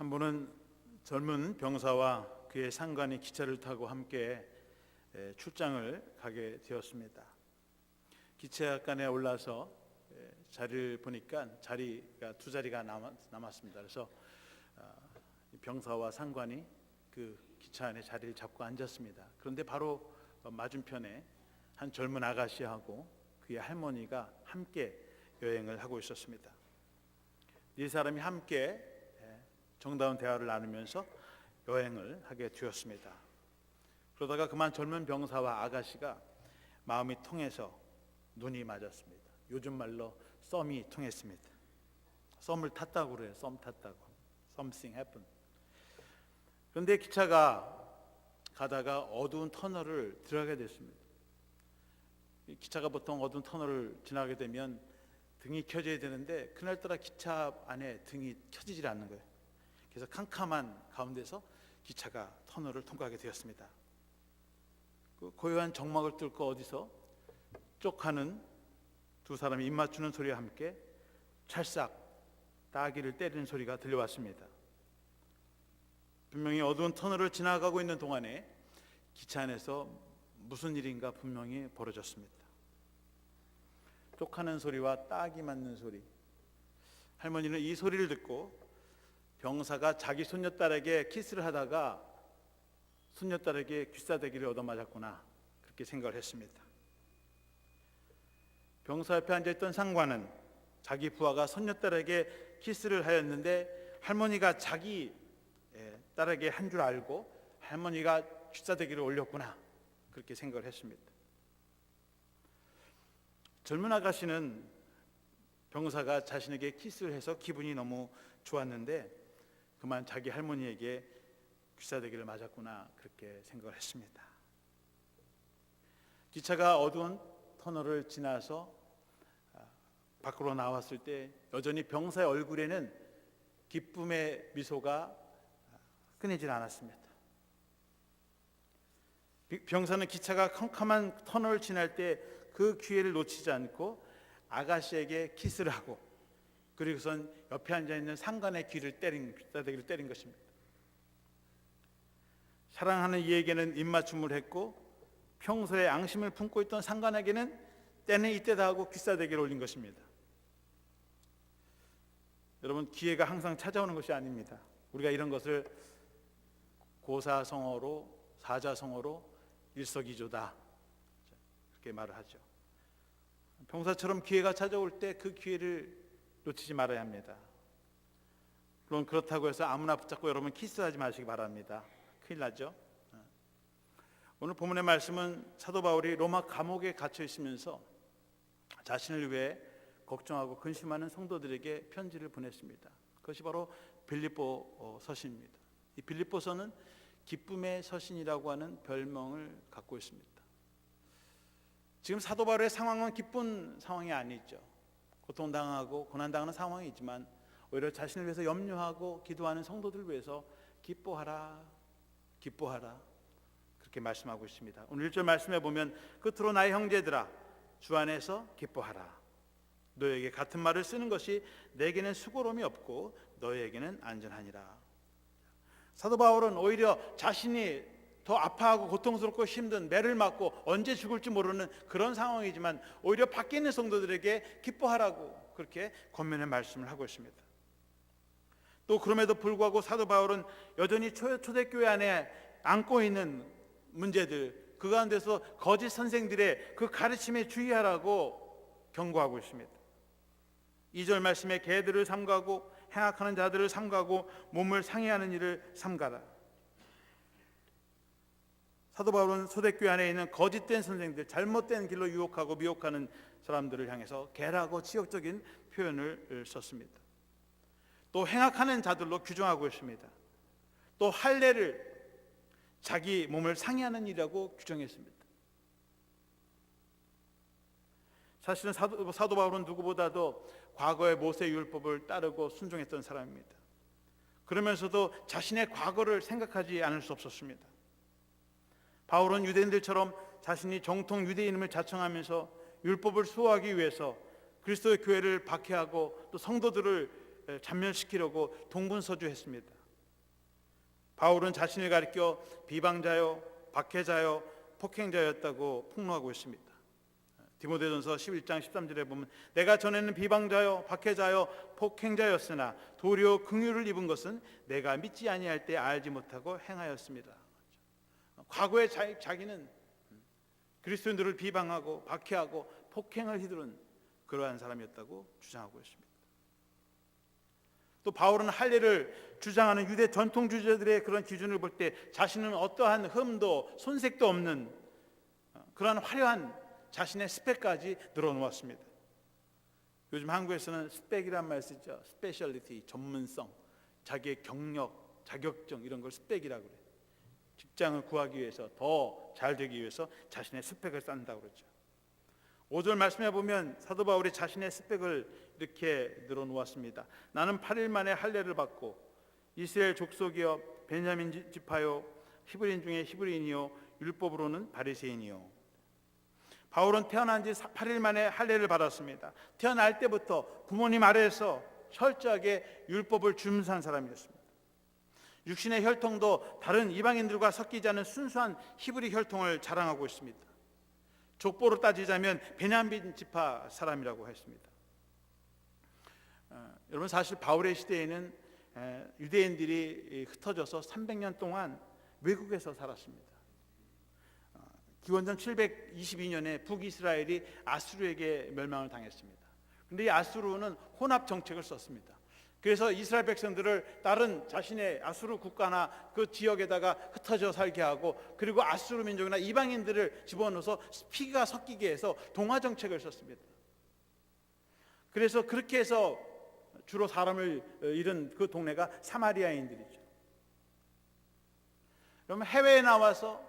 한 분은 젊은 병사와 그의 상관이 기차를 타고 함께 에, 출장을 가게 되었습니다. 기차간에 올라서 에, 자리를 보니까 자리가 두 자리가 남았, 남았습니다. 그래서 아, 이 병사와 상관이 그 기차 안에 자리를 잡고 앉았습니다. 그런데 바로 어, 맞은편에 한 젊은 아가씨하고 그의 할머니가 함께 여행을 하고 있었습니다. 이 사람이 함께 예, 정다운 대화를 나누면서 여행을 하게 되었습니다. 그러다가 그만 젊은 병사와 아가씨가 마음이 통해서 눈이 맞았습니다. 요즘 말로 썸이 통했습니다. 썸을 탔다고 그래요. 썸 탔다고. Something happened. 그런데 기차가 가다가 어두운 터널을 들어가게 됐습니다. 이 기차가 보통 어두운 터널을 지나게 되면 등이 켜져야 되는데 그날따라 기차 안에 등이 켜지질 않는 거예요. 그래서 캄캄한 가운데서 기차가 터널을 통과하게 되었습니다. 그 고요한 정막을 뚫고 어디서 쪽하는 두 사람이 입 맞추는 소리와 함께 찰싹 따기를 때리는 소리가 들려왔습니다. 분명히 어두운 터널을 지나가고 있는 동안에 기차 안에서 무슨 일인가 분명히 벌어졌습니다. 쪽하는 소리와 딱이 맞는 소리. 할머니는 이 소리를 듣고 병사가 자기 손녀딸에게 키스를 하다가 손녀딸에게 귀싸대기를 얻어맞았구나 그렇게 생각을 했습니다. 병사 옆에 앉아있던 상관은 자기 부하가 손녀딸에게 키스를 하였는데 할머니가 자기 예, 딸에게 한 줄 알고 할머니가 귀싸대기를 올렸구나 그렇게 생각을 했습니다. 젊은 아가씨는 병사가 자신에게 키스를 해서 기분이 너무 좋았는데 그만 자기 할머니에게 귀싸대기를 맞았구나 그렇게 생각을 했습니다. 기차가 어두운 터널을 지나서 아, 밖으로 나왔을 때 여전히 병사의 얼굴에는 기쁨의 미소가 끊이질 않았습니다. 병사는 기차가 캄캄한 터널을 지날 때 그 기회를 놓치지 않고 아가씨에게 키스를 하고 그리고선 옆에 앉아 있는 상관의 귀를 때린 귀따대기를 때린 것입니다. 사랑하는 이에게는 입맞춤을 했고 평소에 앙심을 품고 있던 상관에게는 때는 이때다 하고 귀싸대기를 올린 것입니다. 여러분 기회가 항상 찾아오는 것이 아닙니다. 우리가 이런 것을 고사성어로 사자성어로 일석이조다 그렇게 말을 하죠. 병사처럼 기회가 찾아올 때 그 기회를 놓치지 말아야 합니다. 물론 그렇다고 해서 아무나 붙잡고 여러분 키스하지 마시기 바랍니다. 큰일 나죠. 오늘 본문의 말씀은 사도 바울이 로마 감옥에 갇혀 있으면서 자신을 위해 걱정하고 근심하는 성도들에게 편지를 보냈습니다. 그것이 바로 빌립보 어, 서신입니다. 이 빌립보서는 기쁨의 서신이라고 하는 별명을 갖고 있습니다. 지금 사도 바울의 상황은 기쁜 상황이 아니죠. 고통당하고 고난당하는 상황이지만 오히려 자신을 위해서 염려하고 기도하는 성도들을 위해서 기뻐하라, 기뻐하라 그렇게 말씀하고 있습니다. 오늘 1절 말씀해 보면 끝으로 나의 형제들아 주 안에서 기뻐하라. 너에게 같은 말을 쓰는 것이 내게는 수고로움이 없고 너에게는 안전하니라. 사도 바울은 오히려 자신이 더 아파하고 고통스럽고 힘든 매를 맞고 언제 죽을지 모르는 그런 상황이지만 오히려 밖에 있는 성도들에게 기뻐하라고 그렇게 권면의 말씀을 하고 있습니다. 또 그럼에도 불구하고 사도 바울은 여전히 초, 초대교회 안에 안고 있는 문제들 그 가운데서 거짓 선생들의 그 가르침에 주의하라고 경고하고 있습니다. 2절 말씀에 개들을 삼가고 행악하는 자들을 삼가고 몸을 상해하는 일을 삼가라. 사도 바울은 소대교회 안에 있는 거짓된 선생들, 잘못된 길로 유혹하고 미혹하는 사람들을 향해서 개라고 지역적인 표현을 썼습니다. 또 행악하는 자들로 규정하고 있습니다. 또 할례를 자기 몸을 상해하는 일이라고 규정했습니다. 사실은 사도, 사도 바울은 누구보다도 과거의 모세 율법을 따르고 순종했던 사람입니다. 그러면서도 자신의 과거를 생각하지 않을 수 없었습니다. 바울은 유대인들처럼 자신이 정통 유대인임을 자청하면서 율법을 수호하기 위해서 그리스도의 교회를 박해하고 또 성도들을 잔멸시키려고 동분서주했습니다. 바울은 자신을 가리켜 비방자요, 박해자요, 폭행자였다고 폭로하고 있습니다. 디모데전서 11장 13절에 보면 내가 전에는 비방자요, 박해자요, 폭행자였으나 도리어 긍휼을 입은 것은 내가 믿지 아니할 때 알지 못하고 행하였습니다. 과거에 자, 자기는 그리스도인들을 비방하고 박해하고 폭행을 휘두른 그러한 사람이었다고 주장하고 있습니다. 또 바울은 할례를 주장하는 유대 전통주의자들의 그런 기준을 볼 때 자신은 어떠한 흠도 손색도 없는 그러한 화려한 자신의 스펙까지 늘어놓았습니다. 요즘 한국에서는 스펙이란 말 쓰죠. 스페셜리티, 전문성, 자기의 경력, 자격증 이런 걸 스펙이라고 그래요. 직장을 구하기 위해서 더 잘 되기 위해서 자신의 스펙을 쌓는다고 그러죠. 5절 말씀해 보면 사도 바울이 자신의 스펙을 이렇게 늘어놓았습니다. 나는 8일 만에 할례를 받고 이스라엘 족속이여 베냐민 지파요 히브리인 중에 히브리인이요 율법으로는 바리새인이요. 바울은 태어난 지 8일 만에 할례를 받았습니다. 태어날 때부터 부모님 아래에서 철저하게 율법을 준수한 사람이었습니다. 육신의 혈통도 다른 이방인들과 섞이지 않은 순수한 히브리 혈통을 자랑하고 있습니다. 족보로 따지자면 베냐민 지파 사람이라고 했습니다. 어, 여러분 사실 바울의 시대에는 에, 유대인들이 흩어져서 300년 동안 외국에서 살았습니다. 어, 기원전 722년에 북이스라엘이 아수르에게 멸망을 당했습니다. 근데 이 아수르는 혼합 정책을 썼습니다. 그래서 이스라엘 백성들을 다른 자신의 아수르 국가나 그 지역에다가 흩어져 살게 하고 그리고 아수르 민족이나 이방인들을 집어넣어서 피가 섞이게 해서 동화 정책을 썼습니다. 그래서 그렇게 해서 주로 사람을 잃은 그 동네가 사마리아인들이죠. 그러면 해외에 나와서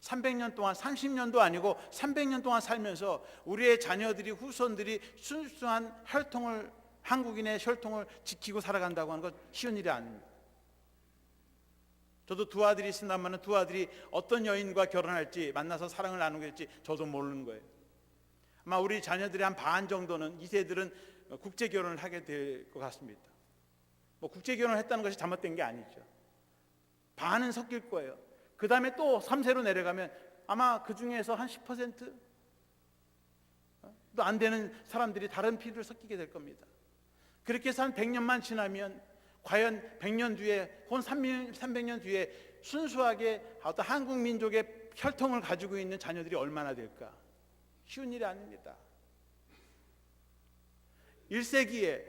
300년 동안 30년도 아니고 300년 동안 살면서 우리의 자녀들이 후손들이 순수한 혈통을 한국인의 혈통을 지키고 살아간다고 하는 건 쉬운 일이 아닙니다. 저도 두 아들이 있습니다만 두 아들이 어떤 여인과 결혼할지 만나서 사랑을 나누게 될지 저도 모르는 거예요. 아마 우리 자녀들이 한반 정도는 이 세들은 국제 결혼을 하게 될 것 같습니다. 뭐 국제 결혼을 했다는 것이 잘못된 게 아니죠. 반은 섞일 거예요. 그 다음에 또 3세로 내려가면 아마 그 중에서 한 10%도 안 되는 사람들이 다른 피를 섞이게 될 겁니다. 그렇게 해서 한 100년만 지나면 과연 100년 뒤에 혹은 300년 뒤에 순수하게 어떤 한국 민족의 혈통을 가지고 있는 자녀들이 얼마나 될까? 쉬운 일이 아닙니다. 1세기에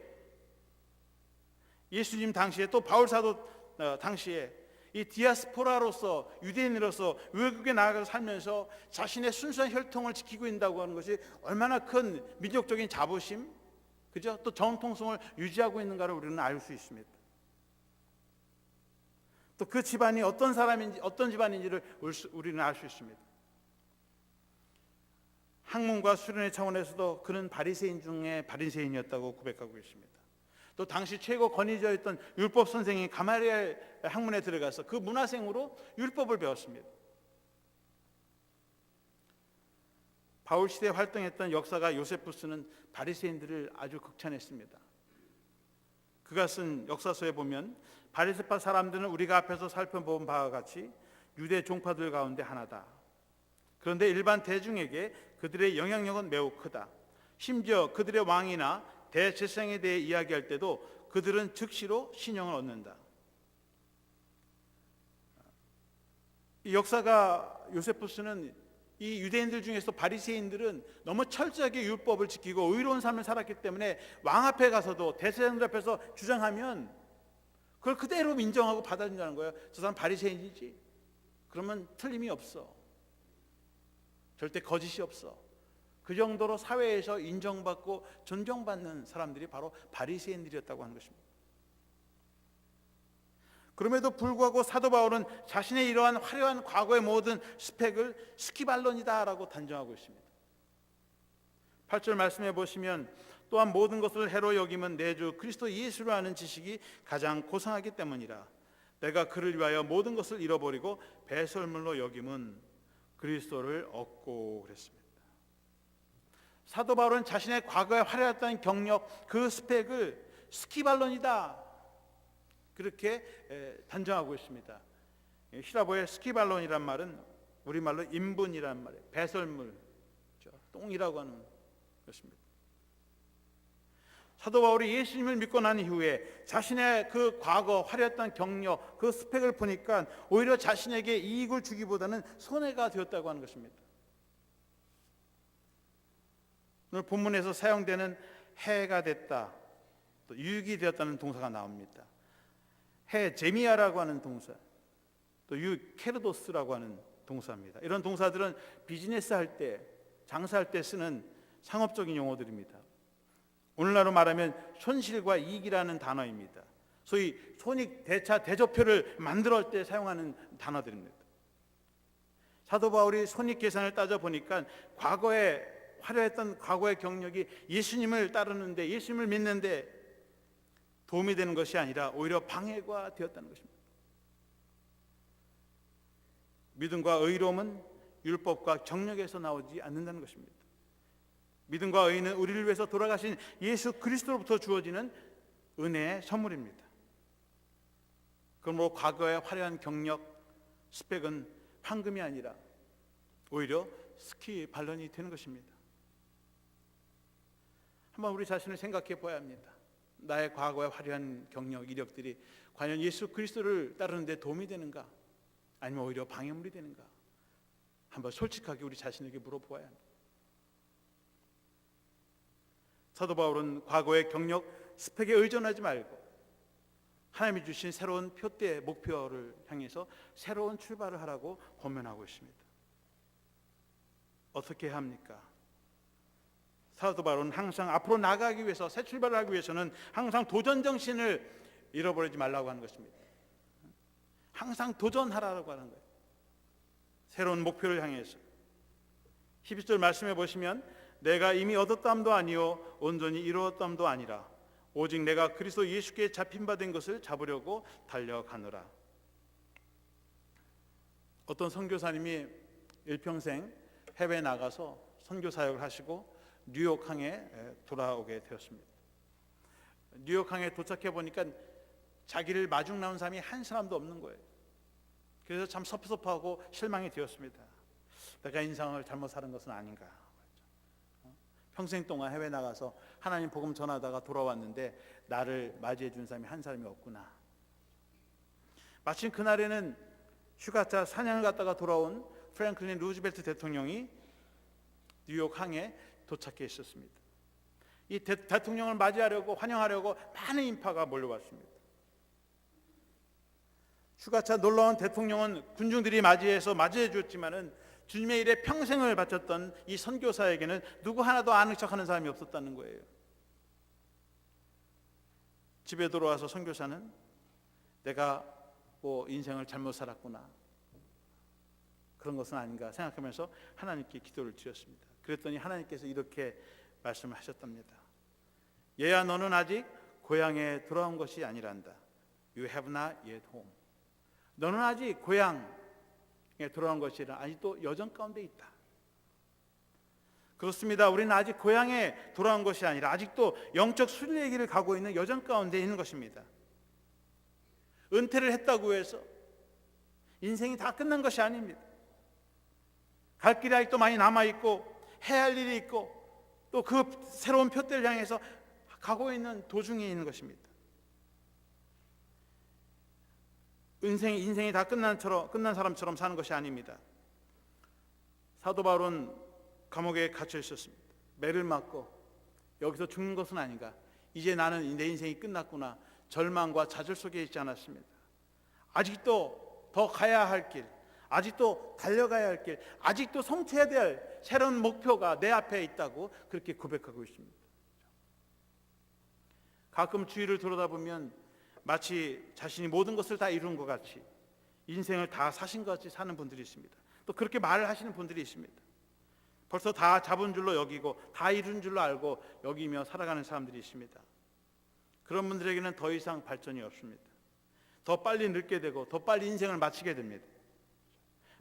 예수님 당시에 또 바울 사도 어, 당시에 이 디아스포라로서 유대인으로서 외국에 나가서 살면서 자신의 순수한 혈통을 지키고 있다고 하는 것이 얼마나 큰 민족적인 자부심, 그죠? 또 정통성을 유지하고 있는가를 우리는 알 수 있습니다. 또 그 집안이 어떤 사람인지 어떤 집안인지를 우리는 알 수 있습니다. 학문과 수련의 차원에서도 그는 바리새인 중에 바리새인이었다고 고백하고 있습니다. 또 당시 최고 권위자였던 율법 선생이 가마리엘 학문에 들어가서 그 문화생으로 율법을 배웠습니다. 바울 시대에 활동했던 역사가 요세푸스는 바리새인들을 아주 극찬했습니다. 그가 쓴 역사서에 보면 바리새파 사람들은 우리가 앞에서 살펴본 바와 같이 유대 종파들 가운데 하나다. 그런데 일반 대중에게 그들의 영향력은 매우 크다. 심지어 그들의 왕이나 대제사장에 대해 이야기할 때도 그들은 즉시로 신용을 얻는다. 이 역사가 요세푸스는 이 유대인들 중에서 바리새인들은 너무 철저하게 율법을 지키고 의로운 삶을 살았기 때문에 왕 앞에 가서도 대제사장들 앞에서 주장하면 그걸 그대로 인정하고 받아준다는 거예요. 저 사람 바리새인이지. 그러면 틀림이 없어. 절대 거짓이 없어. 그 정도로 사회에서 인정받고 존경받는 사람들이 바로 바리새인들이었다고 하는 것입니다. 그럼에도 불구하고 사도 바울은 자신의 이러한 화려한 과거의 모든 스펙을 스키발론이다라고 단정하고 있습니다. 8절 말씀해 보시면 또한 모든 것을 해로 여김은 내 주 그리스도 예수로 아는 지식이 가장 고상하기 때문이라 내가 그를 위하여 모든 것을 잃어버리고 배설물로 여김은 그리스도를 얻고 그랬습니다. 사도 바울은 자신의 과거에 화려했던 경력 그 스펙을 스키발론이다 그렇게 에, 단정하고 있습니다. 예, 히라보의 스키발론이란 말은 우리말로 인분이란 말이에요. 배설물, 그렇죠? 똥이라고 하는 것입니다. 사도 바울이 예수님을 믿고 난 이후에 자신의 그 과거 화려했던 경력, 그 스펙을 보니까 오히려 자신에게 이익을 주기보다는 손해가 되었다고 하는 것입니다. 오늘 본문에서 사용되는 해가 됐다, 또 유익이 되었다는 동사가 나옵니다. 해 제미아라고 하는 동사, 또 유 케르도스라고 하는 동사입니다. 이런 동사들은 비즈니스 할 때, 장사할 때 쓰는 상업적인 용어들입니다. 오늘날로 말하면 손실과 이익이라는 단어입니다. 소위 손익 대차 대조표를 만들어 때 사용하는 단어들입니다. 사도 바울이 손익 계산을 따져 보니까 과거에 화려했던 과거의 경력이 예수님을 따르는데 예수님을 믿는데 도움이 되는 것이 아니라 오히려 방해가 되었다는 것입니다. 믿음과 의로움은 율법과 경력에서 나오지 않는다는 것입니다. 믿음과 의는 우리를 위해서 돌아가신 예수 그리스도로부터 주어지는 은혜의 선물입니다. 그러므로 과거의 화려한 경력, 스펙은 황금이 아니라 오히려 스키 반론이 되는 것입니다. 한번 우리 자신을 생각해 봐야 합니다. 나의 과거의 화려한 경력, 이력들이 과연 예수 그리스도를 따르는데 도움이 되는가? 아니면 오히려 방해물이 되는가? 한번 솔직하게 우리 자신에게 물어보아야 합니다. 사도 바울은 과거의 경력, 스펙에 의존하지 말고 하나님이 주신 새로운 표대 목표를 향해서 새로운 출발을 하라고 권면하고 있습니다. 어떻게 합니까? 사도 바울은 항상 앞으로 나가기 위해서 새 출발을 하기 위해서는 항상 도전 정신을 잃어버리지 말라고 하는 것입니다. 항상 도전하라고 하는 거예요. 새로운 목표를 향해서. 12절 말씀해 보시면 내가 이미 얻었담도 아니요 온전히 이루었담도 아니라 오직 내가 그리스도 예수께 잡힌 바 된 것을 잡으려고 달려가노라. 어떤 선교사님이 일평생 해외 나가서 선교 사역을 하시고 뉴욕 항에 돌아오게 되었습니다. 뉴욕 항에 도착해 보니까 자기를 마중 나온 사람이 한 사람도 없는 거예요. 그래서 참 섭섭하고 실망이 되었습니다. 내가 인상을 잘못 살은 것은 아닌가. 평생 동안 해외 나가서 하나님 복음 전하다가 돌아왔는데 나를 맞이해 준 사람이 한 사람이 없구나. 마침 그날에는 휴가차 사냥을 갔다가 돌아온 프랭클린 루즈벨트 대통령이 뉴욕 항에 도착해 있었습니다. 이 대, 통령을 맞이하려고 환영하려고 많은 인파가 몰려왔습니다. 휴가차 놀러온 대통령은 군중들이 맞이해서 맞이해 주었지만은 주님의 일에 평생을 바쳤던 이 선교사에게는 누구 하나도 아는 척하는 사람이 없었다는 거예요. 집에 돌아와서 선교사는 내가 뭐 인생을 잘못 살았구나 그런 것은 아닌가 생각하면서 하나님께 기도를 드렸습니다. 그랬더니 하나님께서 이렇게 말씀을 하셨답니다. 얘야 너는 아직 고향에 돌아온 것이 아니란다. You have not yet home. 너는 아직 고향에 돌아온 것이 아직도 여정 가운데 있다. 그렇습니다. 우리는 아직 고향에 돌아온 것이 아니라 아직도 영적 순례의 길을 가고 있는 여정 가운데 있는 것입니다. 은퇴를 했다고 해서 인생이 다 끝난 것이 아닙니다. 갈 길이 아직도 많이 남아 있고 해야 할 일이 있고 또 그 새로운 표대를 향해서 가고 있는 도중에 있는 것입니다. 인생 인생이 다 끝난 처럼 끝난 사람처럼 사는 것이 아닙니다. 사도 바울은 감옥에 갇혀 있었습니다. 매를 맞고 여기서 죽는 것은 아닌가. 이제 나는 내 인생이 끝났구나. 절망과 좌절 속에 있지 않았습니다. 아직도 더 가야 할 길, 아직도 달려가야 할 길, 아직도 성취해야 될 새로운 목표가 내 앞에 있다고 그렇게 고백하고 있습니다. 가끔 주위를 돌아다보면 마치 자신이 모든 것을 다 이룬 것 같이 인생을 다 사신 것 같이 사는 분들이 있습니다. 또 그렇게 말을 하시는 분들이 있습니다. 벌써 다 잡은 줄로 여기고 다 이룬 줄로 알고 여기며 살아가는 사람들이 있습니다. 그런 분들에게는 더 이상 발전이 없습니다. 더 빨리 늙게 되고 더 빨리 인생을 마치게 됩니다.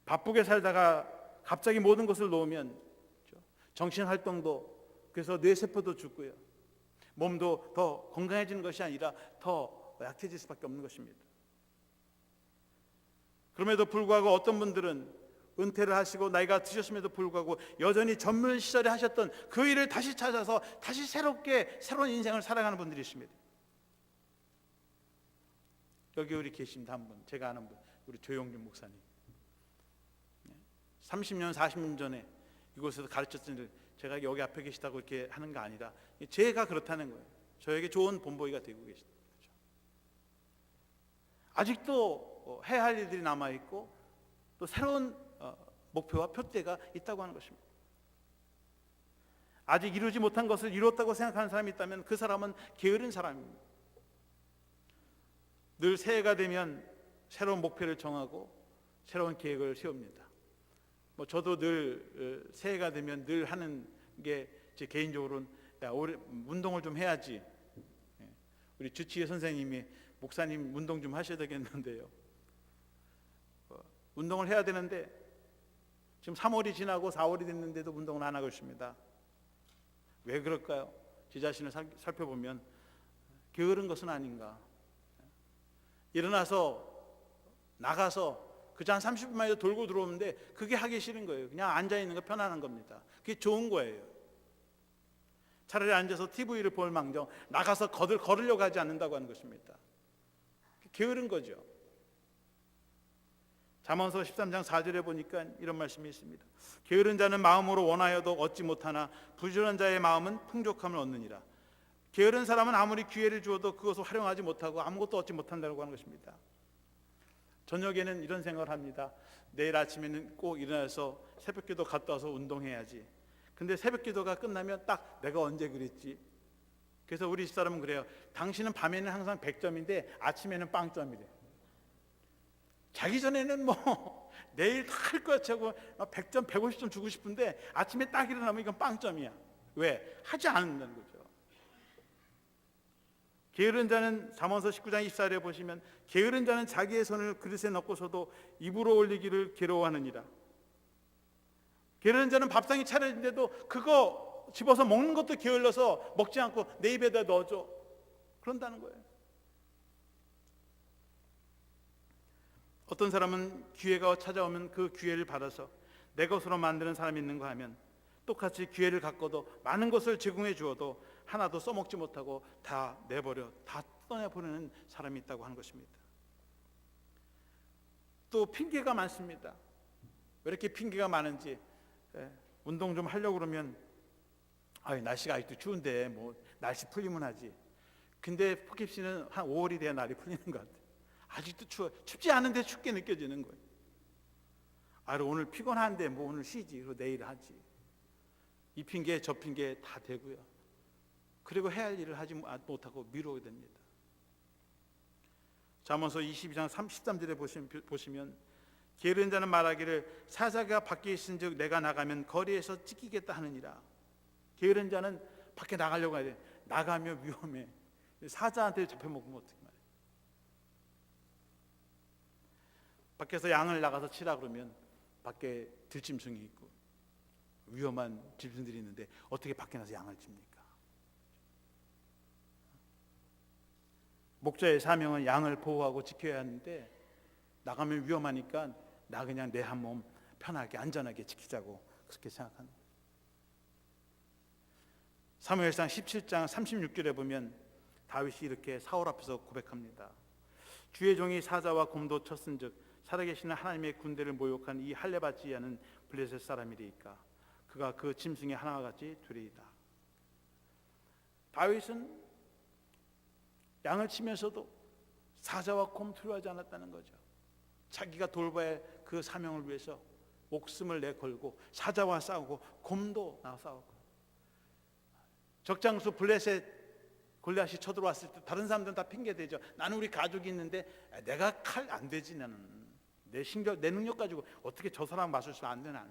바쁘게 살다가 갑자기 모든 것을 놓으면 정신 활동도 그래서 뇌세포도 죽고요. 몸도 더 건강해지는 것이 아니라 더 약해질 수밖에 없는 것입니다. 그럼에도 불구하고 어떤 분들은 은퇴를 하시고 나이가 드셨음에도 불구하고 여전히 전문 시절에 하셨던 그 일을 다시 찾아서 다시 새롭게 새로운 인생을 살아가는 분들이 있습니다. 여기 우리 계십니다 한 분, 제가 아는 분, 우리 조용준 목사님. 30년, 40년 전에 이곳에서 가르쳤던 일, 제가 여기 앞에 계시다고 이렇게 하는 거 아니라 제가 그렇다는 거예요. 저에게 좋은 본보기가 되고 계시다. 거죠. 아직도 어, 해야 할 일들이 남아 있고 또 새로운 어, 목표와 표대가 있다고 하는 것입니다. 아직 이루지 못한 것을 이뤘다고 생각하는 사람이 있다면 그 사람은 게으른 사람입니다. 늘 새해가 되면 새로운 목표를 정하고 새로운 계획을 세웁니다. 뭐 저도 늘 어, 새해가 되면 늘 하는 게 제 개인적으로는 야 운동을 좀 해야지. 예. 우리 주치의 선생님이 목사님 운동 좀 하셔야 되겠는데요. 어, 운동을 해야 되는데 지금 3월이 지나고 4월이 됐는데도 운동을 안 하고 있습니다. 왜 그럴까요? 제 자신을 살, 살펴보면 게으른 것은 아닌가. 일어나서 나가서 그저 한 30분만 돌고 들어오는데 그게 하기 싫은 거예요. 그냥 앉아 있는 거 편안한 겁니다. 그게 좋은 거예요. 차라리 앉아서 TV를 볼 망정 나가서 거들 걸으려고 하지 않는다고 하는 것입니다. 게으른 거죠. 잠언서 13장 4절에 보니까 이런 말씀이 있습니다. 게으른 자는 마음으로 원하여도 얻지 못하나 부지런한 자의 마음은 풍족함을 얻느니라. 게으른 사람은 아무리 기회를 주어도 그것을 활용하지 못하고 아무것도 얻지 못한다고 하는 것입니다. 저녁에는 이런 생각을 합니다. 내일 아침에는 꼭 일어나서 새벽 기도 갔다 와서 운동해야지. 근데 새벽 기도가 끝나면 딱 내가 언제 그랬지? 그래서 우리 집사람은 그래요. 당신은 밤에는 항상 100점인데 아침에는 빵점이래. 자기 전에는 뭐 내일 다할것 같고 100점, 150점 주고 싶은데 아침에 딱 일어나면 이건 빵점이야. 왜? 하지 않는다는 거죠. 게으른 자는 잠언서 19장 24절에 보시면 게으른 자는 자기의 손을 그릇에 넣고서도 입으로 올리기를 괴로워하느니라. 게으른 자는 밥상이 차려진데도 그거 집어서 먹는 것도 게을러서 먹지 않고 내 입에다 넣어줘. 그런다는 거예요. 어떤 사람은 기회가 찾아오면 그 기회를 받아서 내 것으로 만드는 사람이 있는가 하면 똑같이 기회를 갖고도 많은 것을 제공해 주어도 하나도 써먹지 못하고 다 내버려 다 떠내보내는 사람이 있다고 하는 것입니다. 또 핑계가 많습니다. 왜 이렇게 핑계가 많은지 예, 운동 좀 하려고 그러면 아 날씨가 아직도 추운데 뭐 날씨 풀리면 하지. 근데 포켓 씨는 한 5월이 돼야 날이 풀리는 것 같아. 아직도 추워. 춥지 않은데 춥게 느껴지는 거예요. 아 오늘 피곤한데 뭐 오늘 쉬지. 그리고 내일 하지. 이 핑계 저 핑계 다 되고요. 그리고 해야 할 일을 하지 못하고 미루게 됩니다. 잠언서 22장 33절에 보시면, 게으른 자는 말하기를 사자가 밖에 있은즉 내가 나가면 거리에서 찢기겠다 하느니라. 게으른 자는 밖에 나가려고 해야 돼. 나가면 위험해. 사자한테 잡혀 먹으면 어떻게 말해? 밖에서 양을 나가서 치라 그러면 밖에 들짐승이 있고 위험한 짐승들이 있는데 어떻게 밖에 나서 양을 칩니까? 목자의 사명은 양을 보호하고 지켜야 하는데 나가면 위험하니까 나 그냥 내 한 몸 편하게 안전하게 지키자고 그렇게 생각하는 거예요. 사무엘상 17장 36절에 보면 다윗이 이렇게 사울 앞에서 고백합니다. 주의 종이 사자와 곰도 쳤은즉 살아계시는 하나님의 군대를 모욕한 이 할레바지야는 블레셋 사람이리까 그가 그 짐승의 하나와 같이 되리이다. 다윗은 양을 치면서도 사자와 곰 두려워하지 않았다는 거죠. 자기가 돌봐야 그 사명을 위해서 목숨을 내걸고 사자와 싸우고 곰도 나 싸우고 적장수 블레셋 골리앗이 쳐들어왔을 때 다른 사람들은 다 핑계 대죠. 나는 우리 가족이 있는데 내가 칼 안 되지 나는 내 신경 내 능력 가지고 어떻게 저 사람 맞을 수안돼 나는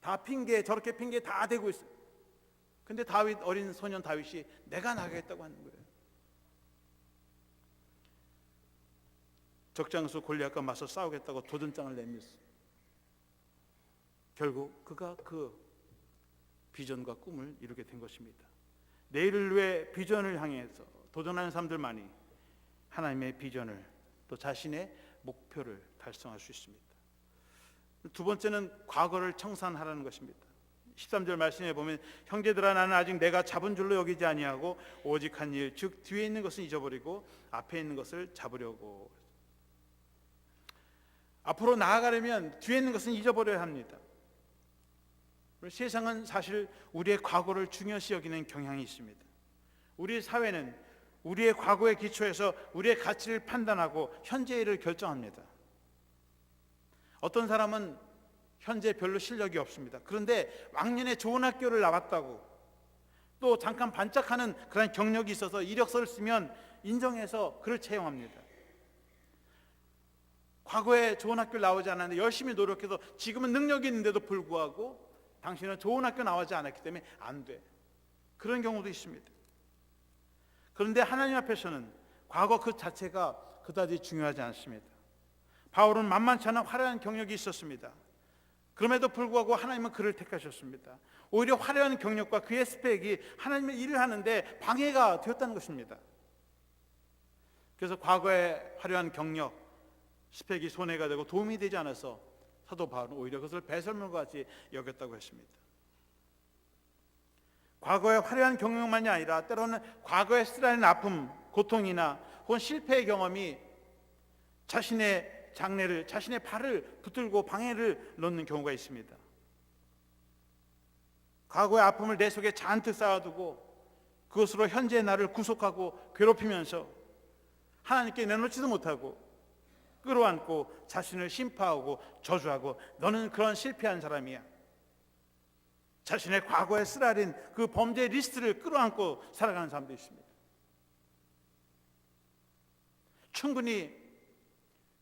다 핑계 저렇게 핑계 다 대고 있어. 근데 다윗 어린 소년 다윗이 내가 나가겠다고 하는 거예요. 적장수 골리앗과 맞서 싸우겠다고 도전장을 내밀었어. 결국 그가 그 비전과 꿈을 이루게 된 것입니다. 내일을 위해 비전을 향해서 도전하는 사람들만이 하나님의 비전을 또 자신의 목표를 달성할 수 있습니다. 두 번째는 과거를 청산하라는 것입니다. 13절 말씀에 보면 형제들아 나는 아직 내가 잡은 줄로 여기지 아니하고 오직 한 일 즉 뒤에 있는 것은 잊어버리고 앞에 있는 것을 잡으려고 앞으로 나아가려면 뒤에 있는 것은 잊어버려야 합니다. 세상은 사실 우리의 과거를 중요시 여기는 경향이 있습니다. 우리 사회는 우리의 과거에 기초해서 우리의 가치를 판단하고 현재의 일을 결정합니다. 어떤 사람은 현재 별로 실력이 없습니다. 그런데 왕년에 좋은 학교를 나왔다고 또 잠깐 반짝하는 그런 경력이 있어서 이력서를 쓰면 인정해서 그를 채용합니다. 과거에 좋은 학교를 나오지 않았는데 열심히 노력해서 지금은 능력이 있는데도 불구하고 당신은 좋은 학교 나오지 않았기 때문에 안 돼. 그런 경우도 있습니다. 그런데 하나님 앞에서는 과거 그 자체가 그다지 중요하지 않습니다. 바울은 만만치 않은 화려한 경력이 있었습니다. 그럼에도 불구하고 하나님은 그를 택하셨습니다. 오히려 화려한 경력과 그의 스펙이 하나님의 일을 하는데 방해가 되었다는 것입니다. 그래서 과거의 화려한 경력, 스펙이 손해가 되고 도움이 되지 않아서 사도 바울은 오히려 그것을 배설물과 같이 여겼다고 했습니다. 과거의 화려한 경력만이 아니라 때로는 과거에 쓰라린 아픔, 고통이나 혹은 실패의 경험이 자신의 장래를 자신의 발을 붙들고 방해를 놓는 경우가 있습니다. 과거의 아픔을 내 속에 잔뜩 쌓아두고 그것으로 현재의 나를 구속하고 괴롭히면서 하나님께 내놓지도 못하고 끌어안고 자신을 심파하고 저주하고 너는 그런 실패한 사람이야. 자신의 과거에 쓰라린 그 범죄 리스트를 끌어안고 살아가는 사람도 있습니다. 충분히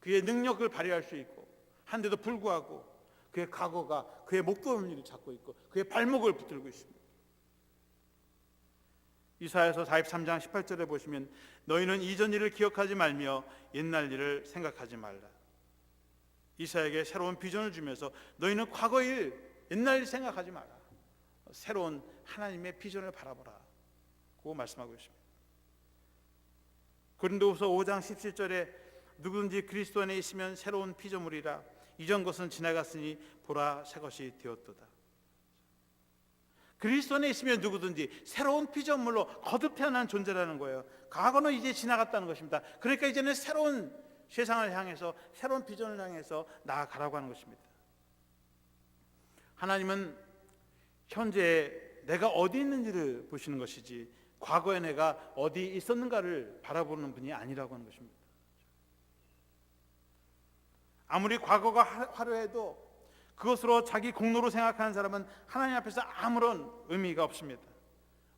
그의 능력을 발휘할 수 있고 한데도 불구하고 그의 과거가 그의 목도리를 잡고 있고 그의 발목을 붙들고 있습니다. 이사야서 43장 18절에 보시면 너희는 이전 일을 기억하지 말며 옛날 일을 생각하지 말라. 이사에게 새로운 비전을 주면서 너희는 과거 일, 옛날 일 생각하지 마라. 새로운 하나님의 비전을 바라보라. 고 말씀하고 있습니다. 고린도후서 5장 17절에 누구든지 그리스도 안에 있으면 새로운 피조물이라 이전 것은 지나갔으니 보라 새 것이 되었도다. 그리스도 안에 있으면 누구든지 새로운 피조물로 거듭 태어난 존재라는 거예요. 과거는 이제 지나갔다는 것입니다. 그러니까 이제는 새로운 세상을 향해서 새로운 비전을 향해서 나아가라고 하는 것입니다. 하나님은 현재 내가 어디 있는지를 보시는 것이지 과거에 내가 어디 있었는가를 바라보는 분이 아니라고 하는 것입니다. 아무리 과거가 화려해도 그것으로 자기 공로로 생각하는 사람은 하나님 앞에서 아무런 의미가 없습니다.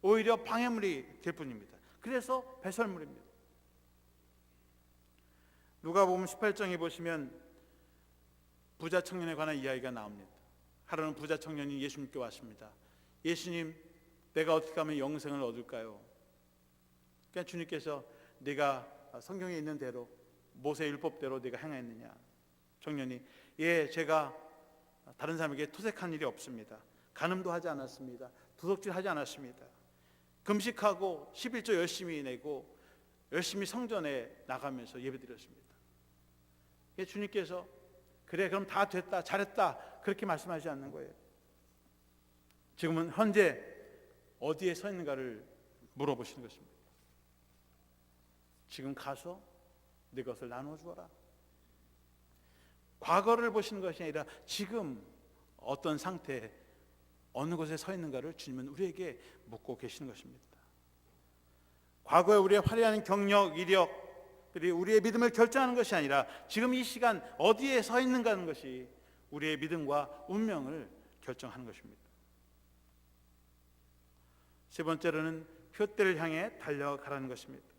오히려 방해물이 될 뿐입니다. 그래서 배설물입니다. 누가 보면 18장에 보시면 부자 청년에 관한 이야기가 나옵니다. 하루는 부자 청년이 예수님께 왔습니다. 예수님, 내가 어떻게 하면 영생을 얻을까요? 그러니까 주님께서 네가 성경에 있는 대로 모세 율법대로 네가 행했느냐? 청년이 예, 제가 다른 사람에게 토색한 일이 없습니다. 간음도 하지 않았습니다. 도둑질 하지 않았습니다. 금식하고 11조 열심히 내고 열심히 성전에 나가면서 예배드렸습니다. 주님께서 그래 그럼 다 됐다 잘했다 그렇게 말씀하지 않는 거예요. 지금은 현재 어디에 서 있는가를 물어보시는 것입니다. 지금 가서 네 것을 나눠 주어라. 과거를 보시는 것이 아니라 지금 어떤 상태 어느 곳에 서 있는가를 주님은 우리에게 묻고 계시는 것입니다. 과거에 우리의 화려한 경력, 이력, 그리고 우리의 믿음을 결정하는 것이 아니라 지금 이 시간 어디에 서 있는가 하는 것이 우리의 믿음과 운명을 결정하는 것입니다. 세 번째로는 표대를 향해 달려가라는 것입니다.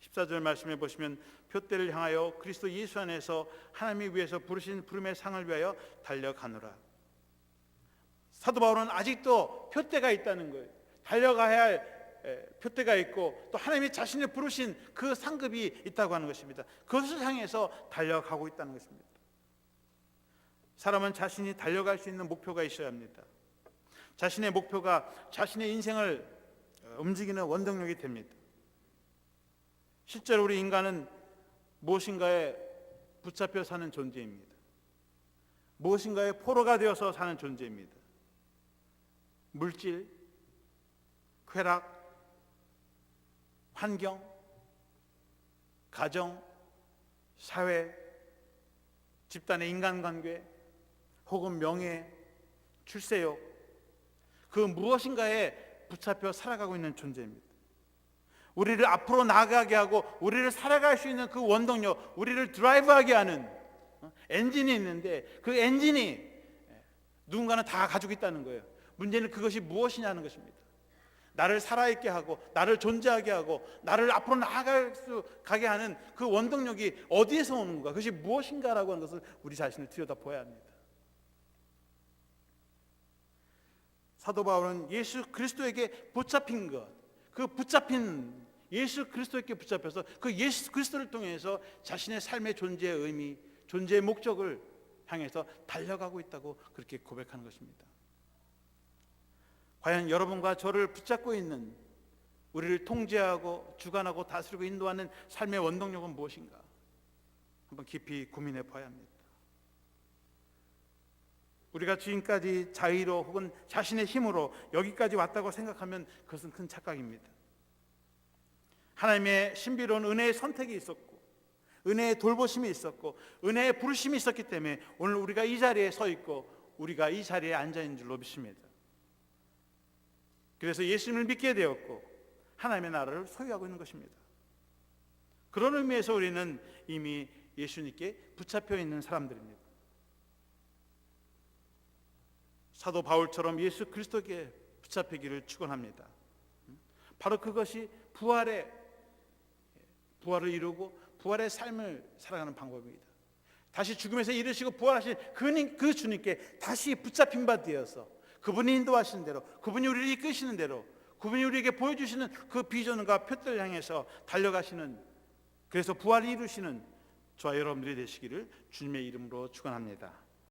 14절 말씀해 보시면 표대를 향하여 그리스도 예수 안에서 하나님이 위해서 부르신 부름의 상을 위하여 달려가노라. 사도 바울은 아직도 표대가 있다는 거예요. 달려가야 할 표대가 있고 또 하나님이 자신을 부르신 그 상급이 있다고 하는 것입니다. 그것을 향해서 달려가고 있다는 것입니다. 사람은 자신이 달려갈 수 있는 목표가 있어야 합니다. 자신의 목표가 자신의 인생을 움직이는 원동력이 됩니다. 실제로 우리 인간은 무엇인가에 붙잡혀 사는 존재입니다. 무엇인가의 포로가 되어서 사는 존재입니다. 물질, 쾌락, 환경, 가정, 사회, 집단의 인간관계, 혹은 명예, 출세욕, 그 무엇인가에 붙잡혀 살아가고 있는 존재입니다. 우리를 앞으로 나아가게 하고 우리를 살아갈 수 있는 그 원동력, 우리를 드라이브하게 하는 어, 엔진이 있는데 그 엔진이 누군가는 다 가지고 있다는 거예요. 문제는 그것이 무엇이냐는 것입니다. 나를 살아있게 하고 나를 존재하게 하고 나를 앞으로 나아갈 수 가게 하는 그 원동력이 어디에서 오는 건가? 그것이 무엇인가라고 하는 것을 우리 자신을 들여다봐야 합니다. 사도 바울은 예수 그리스도에게 붙잡힌 것, 그 붙잡힌 예수 그리스도에게 붙잡혀서 그 예수 그리스도를 통해서 자신의 삶의 존재의 의미, 존재의 목적을 향해서 달려가고 있다고 그렇게 고백하는 것입니다. 과연 여러분과 저를 붙잡고 있는 우리를 통제하고 주관하고 다스리고 인도하는 삶의 원동력은 무엇인가? 한번 깊이 고민해 봐야 합니다. 우리가 지금까지 자의로 혹은 자신의 힘으로 여기까지 왔다고 생각하면 그것은 큰 착각입니다. 하나님의 신비로운 은혜의 선택이 있었고 은혜의 돌보심이 있었고 은혜의 부르심이 있었기 때문에 오늘 우리가 이 자리에 서 있고 우리가 이 자리에 앉아 있는 줄로 믿습니다. 그래서 예수님을 믿게 되었고 하나님의 나라를 소유하고 있는 것입니다. 그런 의미에서 우리는 이미 예수님께 붙잡혀 있는 사람들입니다. 사도 바울처럼 예수 그리스도께 붙잡히기를 축원합니다. 바로 그것이 부활의 부활을 이루고 부활의 삶을 살아가는 방법입니다. 다시 죽음에서 일으시고 부활하신 그, 그 주님께 다시 붙잡힌 바 되어서 그분이 인도하시는 대로 그분이 우리를 이끄시는 대로 그분이 우리에게 보여주시는 그 비전과 표들을 향해서 달려가시는 그래서 부활을 이루시는 저와 여러분들이 되시기를 주님의 이름으로 축원합니다.